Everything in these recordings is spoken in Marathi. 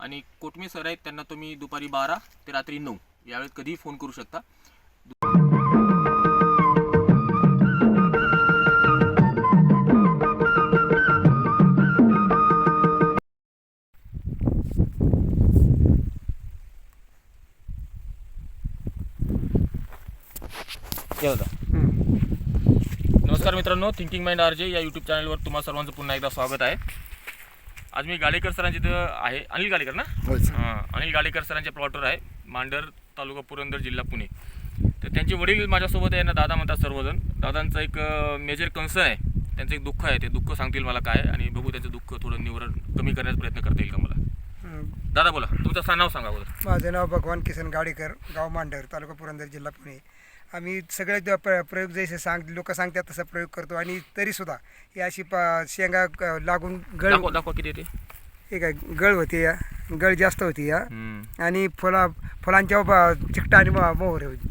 आणि कोटमी सर आहेत त्यांना तुम्ही दुपारी बारा ते रात्री नऊ यावेळेत कधीही फोन करू शकता. नमस्कार मित्रांनो थिंकिंग माइंड आर जे या यूट्यूब चॅनलवर तुम्हा सर्वांचं पुन्हा एकदा स्वागत आहे. आज मी गाडेकर सरांच्या इथं आहे. अनिल गाडेकर ना. हां. अनिल गाडेकर सरांच्या प्लॉटवर आहे. मांडर तालुका पुरंदर जिल्हा पुणे. तर त्यांचे वडील माझ्यासोबत आहे ना दादा म्हणतात सर्वजण. दादांचं एक मेजर कन्सर्न आहे. त्यांचं एक दुःख आहे. ते दुःख सांगतील मला काय आणि बघू त्यांचं दुःख थोडं निवारण कमी करण्याचा प्रयत्न करता येईल का मला. दादा बोला. तुमचं नाव सांगा अगोदर. माझं नाव भगवान किसन गाडेकर गाव मांडर तालुका पुरंदर जिल्हा पुणे. आम्ही सगळे प्र प्रयोग जसे सांग लोक सांगतात तसा प्रयोग करतो. आणि तरीसुद्धा ही अशी प शेंगा क- लागून गळ दाखवा दाखवा किती येते. हे काय गळ होती या. गळ जास्त होती या. आणि फुला फुलांच्या ब- चिकटा आणि मा- मोहर होती.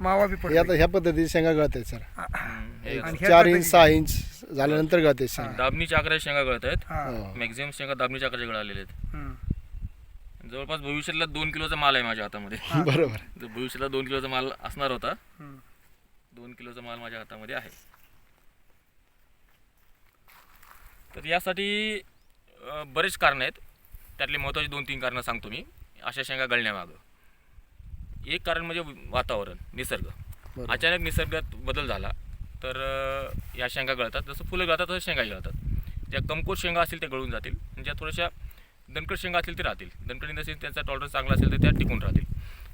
मावा बी हे पडतो आता ह्या पद्धतीने शेंगा गळत आहेत सर. हे चार पद्धती- इंच सहा इंच झाल्यानंतर गळते शेंगा. दाबणीच्या आकाराच्या शेंगा गळत आहेत हा. हो. मॅक्झिमम शेंगा दाबणीच्या आकाराच्या गळालेल्या आहेत. जवळपास भविष्यातला दोन किलोचा माल आहे माझ्या हातामध्ये. बरोबर. जो भविष्यातला दोन किलोचा माल असणार होता. दोन किलोचा माल माझ्या हातामध्ये आहे. तर यासाठी बरेच कारणं आहेत. त्यातले महत्त्वाची दोन तीन कारणं सांगतो मी. अशा शेंगा गळण्यामागं. एक कारण म्हणजे वातावरण निसर्ग. अचानक निसर्गात बदल झाला तर या शेंगा गळतात. जसं फुलं गळतात तसं शेंगाही गळतात. ज्या कमकोत शेंगा असतील त्या गळून जातील. ज्या थोड्याशा दणकट शेंगा असतील ते राहतील. दणकट नसेल त्यांचा टॉलरन्स चांगला असेल तर त्या टिकून राहतील.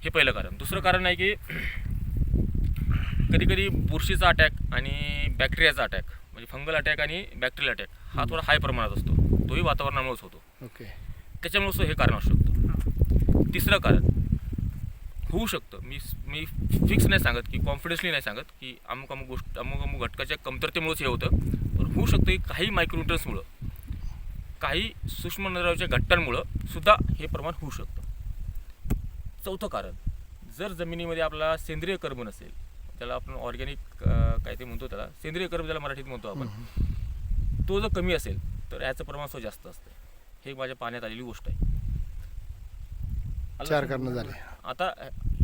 हे पहिलं कारण. दुसरं कारण आहे की कधी कधी बुरशीचा अटॅक आणि बॅक्टेरियाचा अटॅक म्हणजे फंगल अटॅक आणि बॅक्टेरियल अटॅक हा थोडा हाय प्रमाणात असतो. तोही वातावरणामुळेच होतो. ओके. त्याच्यामुळे सुद्धा हे कारण असू शकतं. तिसरं कारण होऊ शकतं. मी मी फिक्स नाही सांगत की कॉन्फिडन्सली नाही सांगत की अमुक अमुक गोष्ट अमुक अमुक घटकाच्या कमतरतेमुळेच हे होतं. पण होऊ शकतं की काही मायक्रोन्युट्रन्समुळं काही सूक्ष्म नराच्या घटकांमुळं सुद्धा हे प्रमाण होऊ शकतं चौथं कारण जर जमिनीमध्ये आपला सेंद्रिय कर्ब नसेल त्याला आपण ऑर्गॅनिक काय ते म्हणतो त्याला सेंद्रिय कर्ब ज्याला मराठीत म्हणतो आपण तो जर कमी असेल तर याचं प्रमाण सुद्धा जास्त असतं हे माझ्या पाण्यात आलेली गोष्ट आहे चार? कारणं झाले आता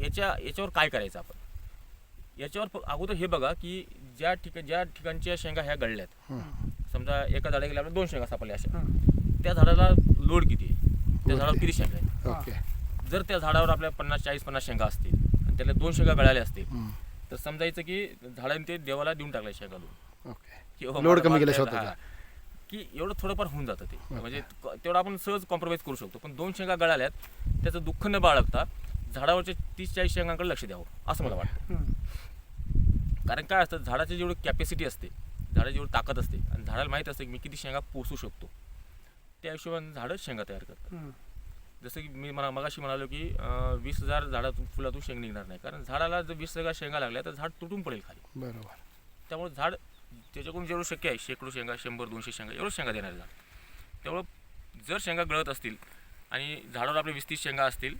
याच्या याच्यावर काय करायचं आपण याच्यावर अगोदर हे बघा की ज्या ठिकाण ज्या ठिकाणच्या शेंगा ह्या गळल्यात. समजा एका झाडा गेल्या आपल्या दोन शेंगा सापडल्या अशा. त्या झाडाला लोड किती आहे? त्या लोड झाडावर किती? शेंगा आहेत? ओके. जर त्या झाडावर आपल्या पन्नास चाळीस पन्नास शेंगा असतील आणि त्याला दोन शेंगा गळाल्या असतील हं. तर समजायचं की झाडाने ते देवाला देऊन टाकल्या शेंगा दोन ओके. किंवा लोड कमी केलं स्वतःचा. हा. की एवढं थोडंफार होऊन जातं ते. म्हणजे क- तेवढं आपण सहज कॉम्प्रोमाइज करू शकतो. पण दोन शेंगा गळाल्यात त्याचं दुःख न बाळगता झाडावरच्या तीस चाळीस शेंगांकडे लक्ष द्यावं असं मला वाटतं. हं. कारण काय असतं झाडाची जेवढी कॅपॅसिटी असते झाडाची जेवढी ताकद असते आणि झाडाला माहीत असते की मी किती शेंगा पोसू शकतो. त्या हिशोबाने झाडं शेंगा तयार करतात. जसं की मी मला मगाशी म्हणालो की वीस हजार झाडातून फुलातून शेंग निघणार नाही. कारण झाडाला जर वीस हजार शेंगा लागल्या तर झाड तुटून पडेल खाली. बरोबर. त्यामुळे झाड त्याच्याकडून जेवढं शक्य आहे शेकडो शेंगा शंभर दोनशे शेंगा एवढं शेंगा देणार झाड. त्यामुळं जर शेंगा गळत असतील आणि झाडावर आपले वीस तीस शेंगा असतील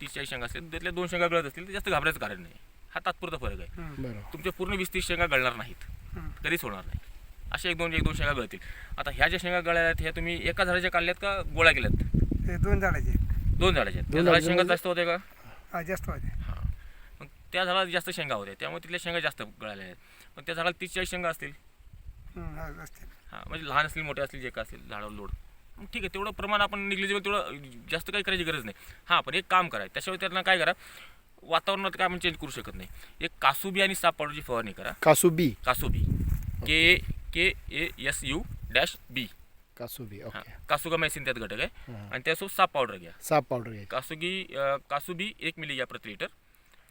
तीस चाळीस शेंगा असतील त्यातल्या दोन शेंगा गळत असतील तर जास्त घाबरायचं कारण नाही. हा तात्पुरता फरक आहे. तुमच्या पूर्ण वीस तीस शेंगा गळणार नाहीत. कधीच होणार नाही. अशा एक दोन एक दोन शेंगा गळतील. आता ह्या ज्या शेंगा गळ्या आहेत ह्या तुम्ही एका झाडाच्या काढल्यात का गोळ्या केल्यात? हे दोन झाडाचे दोन झाडाच्या आहेत. त्या दोन झाडाच्या झाडाचे शेंगा म्हणजे? जास्त होते का? हा जास्त होते. हां. मग त्या झाडाला जास्त शेंगा होत्या. त्यामुळे तिथल्या शेंगा जास्त गळाल्या आहेत. पण त्या झाडाला तीस चाळीस शेंगा असतील? हं, हां म्हणजे लहान असतील मोठे असतील जे काय असतील झाडावर लोड. मग ठीक आहे तेवढं प्रमाण आपण निग्लिजिबल तेवढं जास्त काही करायची गरज नाही. हां पण एक काम करा. त्याशिवाय त्यांना काय करा वातावरणात काय आपण चेंज करू शकत नाही. एक कासुबी आणि साप पावडरची फवारणी करा. Kasu B. Kasu B. K K A S U dash B Kasu B हां. ओके कासुगामॅसिन त्यात घटक आहे. हां. आणि त्यासोबत साप पावडर घ्या. साप पावडर घ्यायची कासुगी अं, कासुबी एक मिली घ्या प्रति लिटर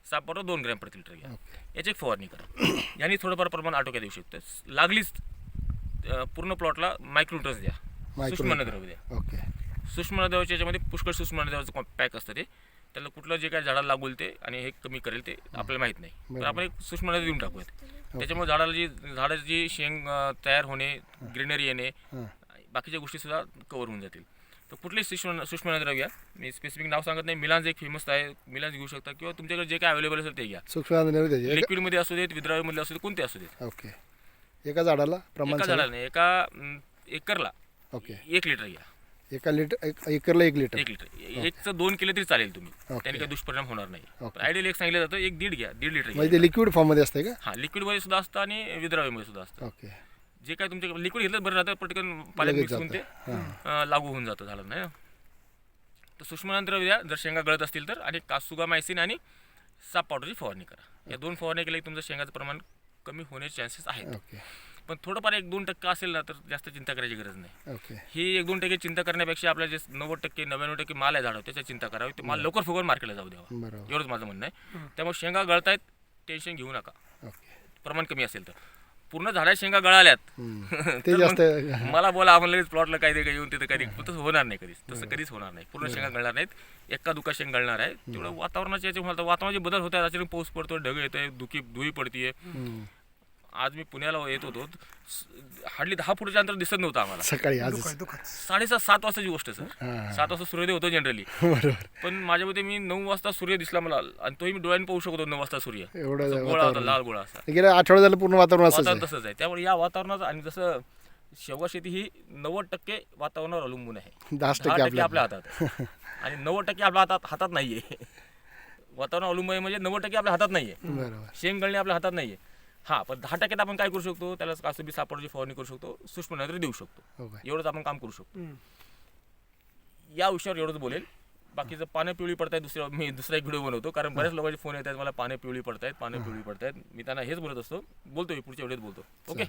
साप पावडर दोन ग्रॅम प्रति लिटर घ्या. ओके याची एक फवारणी करा. यांनी थोडंफार प्रमाण आटोक्यात येऊ शकतं. लागलीच अं, पूर्ण प्लॉटला मायक्रोट्रस द्या. Micro- सूक्ष्म अन्नद्रव्य द्या. ओके सूक्ष्म नद्यावरच्या याच्यामध्ये पुष्कळ सूक्ष्म नद्यावरचं पॅक असतं ते. त्याला कुठलं जे काय झाडाला लागूल ते आणि हे कमी करेल ते आपल्याला माहीत नाही. तर. आपण एक सूक्ष्म देऊन टाकूयात. त्याच्यामुळे झाडाला जी झाडाची जी शेंग अं, तयार होणे ग्रीनरी येणे बाकीच्या गोष्टी सुद्धा कव्हर होऊन जातील. तर कुठलेही सूक्ष्म सूक्ष्म नदी घ्या. मी स्पेसिफिक नाव सांगत नाही. मिलान्स एक फेमस आहे. मिलान्स घेऊ शकता. किंवा तुमच्याकडे जे काय अवेलेबल असेल ते घ्या. सूक्ष्म नदी त्याची एका- लिक्विडमध्ये असू देत विद्राव्यमध्ये असू देत कोणते असू देत. ओके. एका झाडाला प्रमाण एका. झाडाला नाही. एका अं, एकरला ओके. एक लिटर घ्या. एका लिटर एक एकरला एक लिटर. एक लिटर. एकचं दोन केले तरी चालेल तुम्ही. त्याने काही दुष्परिणाम होणार नाही. आयडियल एक सांगितलं जातं एक दीड घ्या दीड लिटर म्हणजे घ्या. ते लिक्विड फॉर्ममध्ये असते का? हा लिक्विडमध्ये सुद्धा असतं आणि विद्राव्यमध्ये सुद्धा असतं. ओके. जे काय तुमचे लिक्विड घेतलं बरं राहतं पटकन पाण्यात लगेच मिक्स होऊन ते अं, लागू होऊन जातं झालं नाही तर सूक्ष्मनंतर द्या जर शेंगा गळत असतील तर आणि कासुगा मायसिन आणि साप पावडरची फवारणी करा. या दोन फवारणी केल्या की तुमचं शेंगाचं प्रमाण कमी होण्याचे चान्सेस आहेत. ओके. पण थोडंफार एक दोन टक्के असेल ना तर जास्त चिंता करायची गरज नाही. ओके. ही एक दोन टक्के चिंता करण्यापेक्षा आपल्या जे नव्वद टक्के नव्याण्णव टक्के माल आहे झाडावर त्याच्या चिंता करावी. ते माल लवकर फुगवून मार्केटला जाऊ द्यावा. बरोबर. एवढंच माझं म्हणणं आहे. त्यामुळे शेंगा गळतायत टेन्शन घेऊ नका. ओके. प्रमाण कमी असेल तर. पूर्ण झाडा शेंगा गळाल्यात. हम्म. तर ते जास्त मग मला बोला आपण लगेच प्लॉटला दे काय येऊन तिथं काही तसं होणार नाही कधीच. तसं कधीच होणार नाही. पूर्ण शेंगा गळणार नाहीत. एका दुका शेंग गळणार आहे. तेवढं वातावरणाच्या याच्यामुळे आता वातावरणाचे बदल होत आहेत. अचानक पाऊस पडतो ढग येते दुखी धुई पडतीये. हम्म. आज मी पुण्याला येत होतो. हार्डली दहा फुटाच्या अंतर दिसत नव्हतं आम्हाला. सकाळी आज दुःख दुःखच साडेसात सात वाजताची गोष्ट सर. सात वाजता सूर्योदय होतो जनरली बरोबर. पण माझ्या मते मी नऊ वाजता सूर्य दिसला मला आणि तोही मी डोळ्याने पाहू शकतो नऊ वाजता सूर्य. एवढं गोळा होता लाल गोळा असा. गेल्या आठवड्यात झालं पूर्ण वातावरण तसंच आहे. त्यामुळे या वातावरणाचं आणि जसं शेवगा शेती ही नव्वद टक्के वातावरणावर अवलंबून आहे. दहा टक्के आपल्या हातात. आणि नव्वद टक्के आपल्या हातात हातात नाहीये. वातावरण अवलंबून आहे म्हणजे नव्वद टक्के आपल्या हातात नाहीये. बरोबर. शेंग गळणे आपल्या हातात नाहीये. हा पण दहा टक्क्यात आपण काय करू शकतो? त्याला कासबी सापडची फवारणी करू शकतो सूक्ष्म नजर देऊ शकतो. ओके एवढंच आपण काम करू शकतो. या विषयावर एवढंच बोलेल. बाकीचं पानं पिवळी पडतायत दुसऱ्या मी दुसरा एक व्हिडिओ बनवतो कारण बऱ्याच लोकांचे फोन येत आहेत मला पानं पिवळी पडतायत पानं पिवळी पडतायत. मी त्यांना हेच बोलत असतो. बोलतो मी पुढच्या व्हिडिओत बोलतो. ओके?